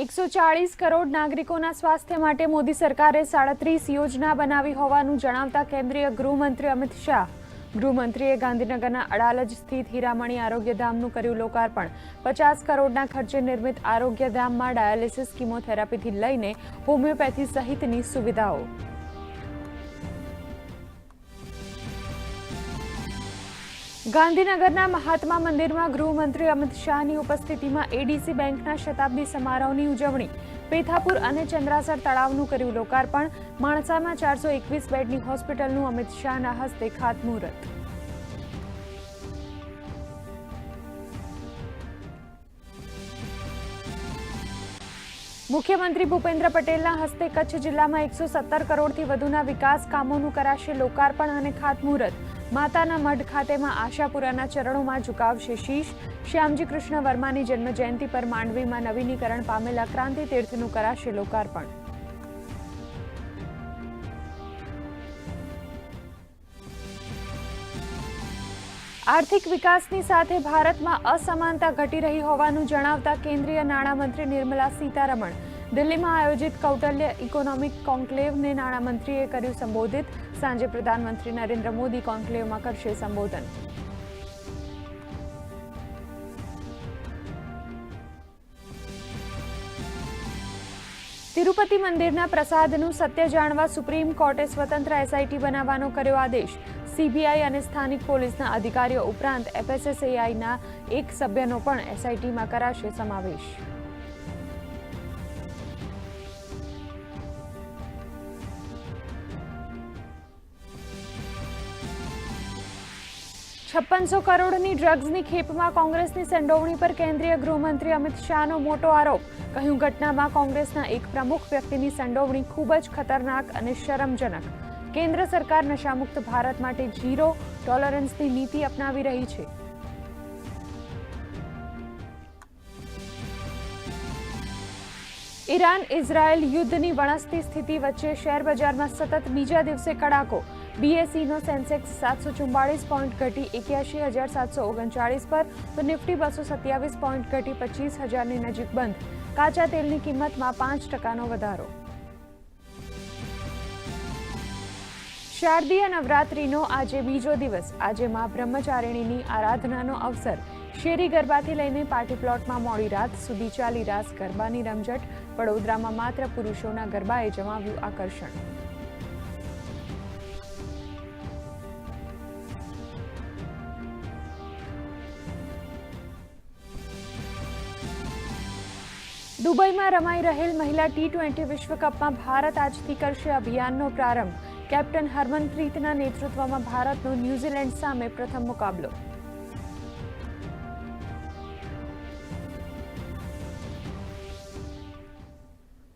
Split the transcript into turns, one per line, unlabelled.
એકસો ચાળીસ કરોડ નાગરિકોના સ્વાસ્થ્ય માટે મોદી સરકારે સાડત્રીસ યોજના બનાવી હોવાનું જણાવતા કેન્દ્રીય ગૃહમંત્રી અમિત શાહ. ગૃહમંત્રીએ ગાંધીનગરના અડાલજ સ્થિત હીરામણી આરોગ્યધામનું કર્યું લોકાર્પણ. પચાસ કરોડના ખર્ચે નિર્મિત આરોગ્યધામમાં ડાયાલિસિસ કિમોથેરાપીથી લઈને હોમિયોપેથી સહિતની સુવિધાઓ. ગાંધીનગરના મહાત્મા મંદિરમાં ગૃહમંત્રી અમિત શાહની ઉપસ્થિતિમાં એડીસી બેંકના શતાબ્દી સમારોહની ઉજવણી. પેથાપુર અને ચંદ્રાસર તળાવનું કર્યું લોકાર્પણ. માણસામાં ચારસો એકવીસ બેડની હોસ્પિટલનું અમિત શાહના હસ્તે ખાતમુહૂર્ત. મુખ્યમંત્રી ભૂપેન્દ્ર પટેલના હસ્તે કચ્છ જિલ્લામાં એકસો સત્તર કરોડથી વધુના વિકાસ કામોનું કરાશે લોકાર્પણ અને ખાતમુહૂર્ત. માતાના મઢ ખાતેમાં આશાપુરાના ચરણોમાં ઝુકાવશે શીશ. શ્યામજી કૃષ્ણ વર્માની જન્મ જયંતિ પર માંડવીમાં નવીનીકરણ પામેલા ક્રાંતિ તીર્થનું કરાશે લોકાર્પણ. આર્થિક વિકાસની સાથે ભારતમાં અસમાનતા ઘટી રહી હોવાનું જણાવતા કેન્દ્રીય નાણામંત્રી નિર્મલા સીતારમણ દિલ્હીમાં આયોજિત કૌટલ્ય ઇકોનોમિક કોન્ક્લેવને નાણામંત્રીએ કર્યું સંબોધિત. સાંજે પ્રધાનમંત્રી નરેન્દ્ર મોદી કોન્ક્લેવમાં કરશે સંબોધન. તિરુપતિ મંદિરના પ્રસાદનું સત્ય જાણવા સુપ્રીમ કોર્ટે સ્વતંત્ર એસઆઈટી બનાવવાનો કર્યો આદેશ. સીબીઆઈ અને સ્થાનિક પોલીસના અધિકારીઓ ઉપરાંત એફએસએસએઆઈના એક સભ્યનો પણ એસઆઈટીમાં કરાશે સમાવેશ. છપ્પનસો કરોડની ડ્રગ્સની ખેપમાં કોંગ્રેસની સંડોવણી પર કેન્દ્રીય ગૃહમંત્રી અમિત શાહનો મોટો આરોપ. કહ્યું, ઘટનામાં કોંગ્રેસના એક પ્રમુખ વ્યક્તિની સંડોવણી ખૂબ જ ખતરનાક અને શરમજનક. કેન્દ્ર સરકાર નશામુક્ત ભારત માટે ઝીરો ટોલરન્સની નીતિ અપનાવી રહી છે. ઈરાન ઇઝરાયલ યુદ્ધની વણસતી સ્થિતિ વચ્ચે શેર બજારમાં સતત બીજા દિવસે કડાકો. બીએસઈનો સેન્સેક્સ સાતસો ચુમ્બાળીસ પોઈન્ટ ઘટી એક્યાસી હજાર સાતસો ઓગણચાળીસ પર તો નિફ્ટી બસો સત્યાવીસ પોઈન્ટ ઘટી પચીસ હજારની નજીક બંધ. કાચા તેલની કિંમતમાં પાંચ ટકાનો વધારો. શારદીય નવરાત્રિનો આજે બીજો દિવસ. આજે મા બ્રહ્મચારિણીની આરાધનાનો અવસર. શેરી ગરબાથી લઈને પાર્ટી પ્લોટમાં મોડી રાત સુધી ચાલી રાસ ગરબાની રમઝટ. વડોદરામાં માત્ર પુરુષોના ગરબાએ જમાવ્યું આકર્ષણ. દુબઈમાં રમાઈ રહેલ મહિલા ટી ટ્વેન્ટી વિશ્વકપમાં ભારત આજથી કરશે અભિયાનનો પ્રારંભ. કેપ્ટન હરમનપ્રીતના નેતૃત્વમાં ભારતનો ન્યૂઝીલેન્ડ સામે પ્રથમ મુકાબલો.